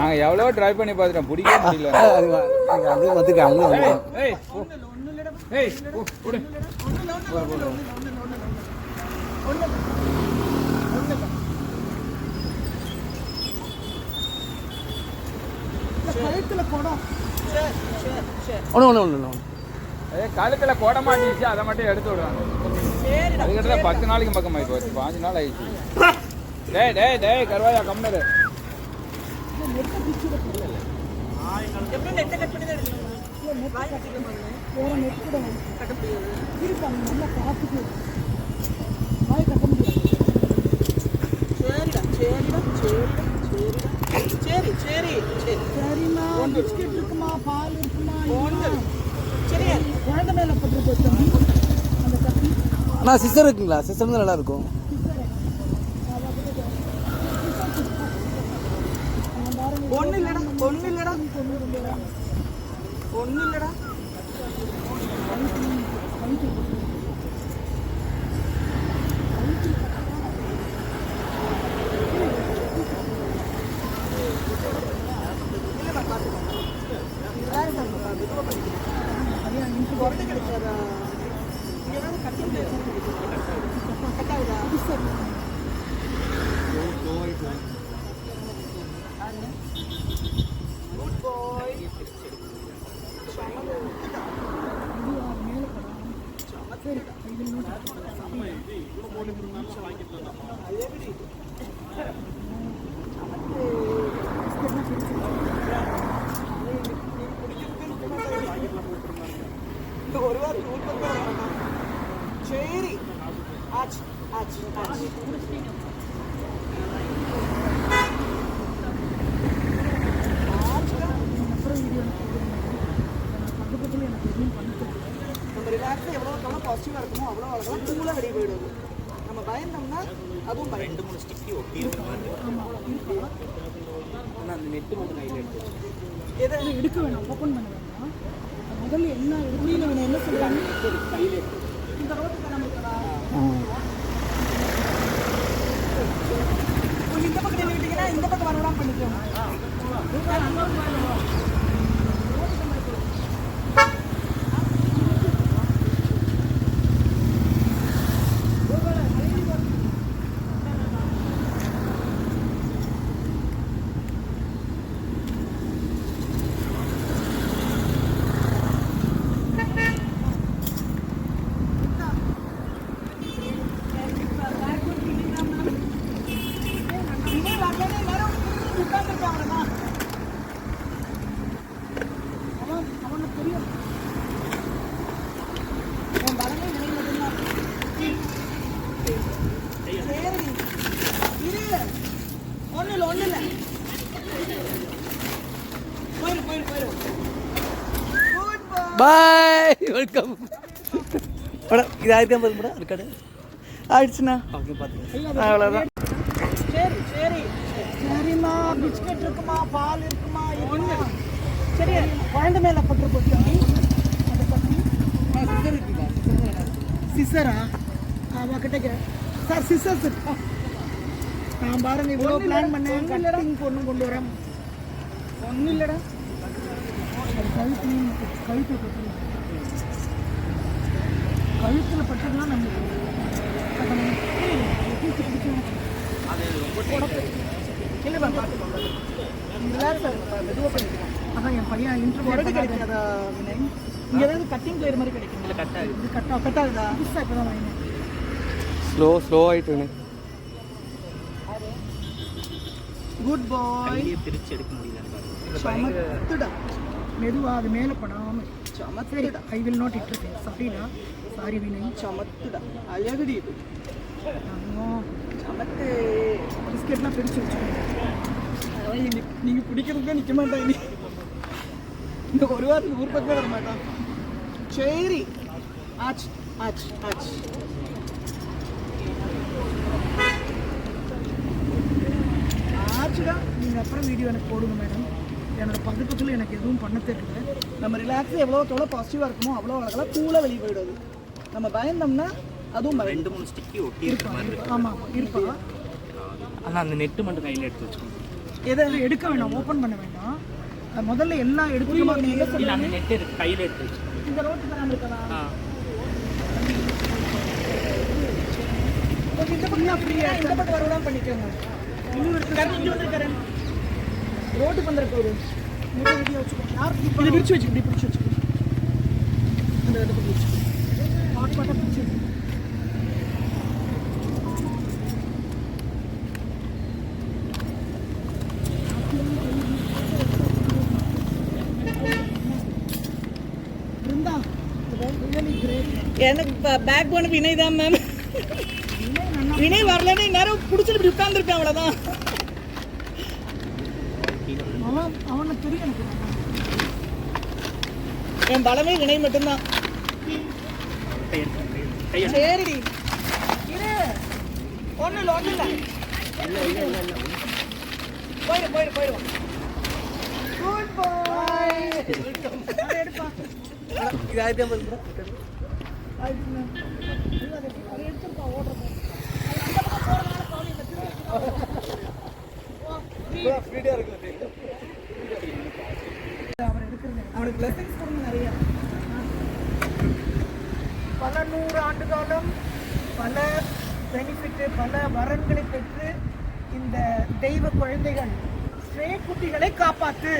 நாங்கள் எவ்வளோ ட்ரை பண்ணி பார்த்துட்டோம். பிடிக்கவே முடியல. அது வ- அது அது வந்துருக்கு அங்கே வந்து ஏய் போ. ஏய் போ, விடு. ஒன்று ஒன்று ஒன்று ஒன்று ஏய் கழுத்துல கோட மாட்டிச்சு அதை மட்டும் எடுத்து விடுவாங்க அதுக்கிட்ட பத்து நாளைக்கு பக்கம் ஆகி போச்சு. பாஞ்சு நாள் ஆயிடுச்சு. டேய் டேய் டேய் கருவாயா கம்னரு சரிடா சரிடா சரிடா சரிடா சரி சரி சரி சரிம்மா பிஸ்கெட் இருக்குமா பால் இருக்குமா சரி குழந்தை மேலே போட்டு போச்சு அந்த கத்தி ஆனால் சிஸ்டர் இருக்குங்களா? சிஸ்டர் தான் நல்லா இருக்கும் ஒன்றும் இல்லைடா ஒரு வாரம் சரி ஆச்சு ஆச்சு ஆச்சு நம்ம ரிலாக்ஸாக எவ்வளோ எவ்வளோ பாசிட்டிவாக இருக்குமோ அவ்வளோ அழகாக கூலாக வெளியே போயிடுவோம். பயந்தோம்னா அதுவும் ரெண்டு மூணு ஸ்டிக்கி ஒட்டி அந்த நெட்டு மட்டும் கையில் எடுத்து எதை எடுக்க வேணாம் ஓப்பன் பண்ண வேணாம். முதல்ல என்ன எடுக்கணும் வேணும் என்ன சொல்கிறாங்க கையில் எடுத்து இந்த ரோட்டுக்கு நமக்கு கொஞ்சம் இந்த பக்கம் நின்றுக்கிட்டீங்கன்னா இந்த பக்கம் வரவிடாம பண்ணிக்கோங்க இவன் வரலன்னா எல்லாரும் உட்கார்ந்துருக்காங்க அவன் அவனுக்கு தெரியும் என் வரவே நினைவு மட்டும்தான் சரி இரு ஒன்றும் இல்லை ஒன்றும் இல்லை போயிரு போயிரு போயிரு குட் பாய். வெல்கம் மேடம் இது ஆயிருக்கா பாருங்க மேடம் இருக்காடு ஆயிடுச்சுண்ணா. ஓகே பார்த்து அவ்வளோதான் சரி சரி. சரிம்மா பிஸ்கட் இருக்குமா பால் இருக்குமா ஒன்று சரி குழந்தை மேலே பட்டு பத்தி சிசர் இருக்குங்களா சிசரா அவகிட்ட கே சார் சிசர்ஸ் இருக்கா நான் பாருங்க இவ்வளோ பிளான் பண்ணேன். கட்டிங் பொண்ணு கொண்டு வரேன் ஒன்றும் இல்லைடா. கழுத்து கழுத்து பட்டு கழுத்தில் பட்டதுன்னா நம்மளுக்கு அதான் என் பையன் இன்டர்வியூ கிடைக்காதா வினய் இங்க ஏதாவது கட்டிங் பிளேயர் மாதிரி கிடைக்கும் இல்ல கட் ஆகுது இது கட் கட் ஆகுதா புதுசா இப்பதான் வாங்கினேன் ஸ்லோ ஸ்லோ ஆகிட்டு குட் பாய் பிரிச்சு எடுக்க முடியல. சமத்துடா. மெதுவா அது மேல படாம சமத்துடா. ஐ வில் நாட் இட் சாரிடா சாரி வினய். சமத்துடா. அழகுடி இது. சமத்து. பிஸ்கெட்லாம் பிரிச்சு வச்சுக்கோங்க. அதெல்லாம் நீங்க நீங்க பிடிக்கிறதுக்கே நிக்க மாட்டாங்க நீ. இந்த ஒரு வாரத்துக்கு ஊர் பக்கமே வர மாட்டான். சரி. ஆச்சு ஆச்சு ஆச்சு ஆச்சுடா. நீங்கள் அப்புறம் வீடியோ எனக்கு போடுங்க மேடம் என்னோட பதட்டத்தில் எனக்கு எதுவும் பண்ண தெரியல. நம்ம ரிலாக்ஸாக எவ்வளோ எவ்வளோ பாசிட்டிவாக இருக்குமோ அவ்வளோ அழகாக கூலாக வெளியே போயிடுது. நம்ம பயந்தோம்னா அதுவும் ரெண்டு மூணு ஸ்டிக்கி ஒட்டி இருப்பான் ஆமாம் இருப்பான் ஆனால் அந்த நெட்டு மட்டும் கையில் எடுத்து வச்சுக்கோங்க. எதை எடுக்க வேண்டாம் ஓப்பன் பண்ண வேண்டாம் முதல்ல எல்லாம் எடுத்துக்கமா நீங்க இல்லை அந்த நெட் இருக்கு கையில் எடுத்து இந்த ரோட்டு வராமல் இருக்கலாம். இந்த பக்கம் ஃப்ரீயா இந்த பக்கம் வரலாம் பண்ணிக்கோங்க. வந்து கரண் ரோட்டு பந்தர போகுது முடி ரெடியாக வச்சுக்கோங்க. யார் இதை விரிச்சு வச்சுக்கோ இப்படி பிடிச்சி வச்சுக்கோ. இந்த இடத்துல பிடிச்சி பாட்டு பாட்டாக எனக்கு பேக் போன வினய் தான் மேம் வினய் வரலன்னு நேரம் பிடிச்சிட்டு இப்படி உட்காந்துருப்பேன் அவ்வளோதான் அவன் அவனை தெரியும் எனக்கு நல்லா. என் பலமே வினய் மட்டும்தான் சரிடி இரு ஒன்றும் இல்லை ஒன்றும் இல்லை போயிடு போயிடு போயிடுவோம் குட் பாய் எடுப்பா இது ஆயிரத்தி ஐம்பது கூட அதை எடுத்துப்பா ஓடுறப்போ ஃப்ரீயாக இருக்குல்ல அவர் அவனுக்கு கொடுங்க நிறைய. பல நூறு ஆண்டு காலம் பல பெனிஃபிட்டு பல வரன்களை பெற்று இந்த தெய்வ குழந்தைகள் ஸ்ரே குட்டிகளை காப்பாத்து.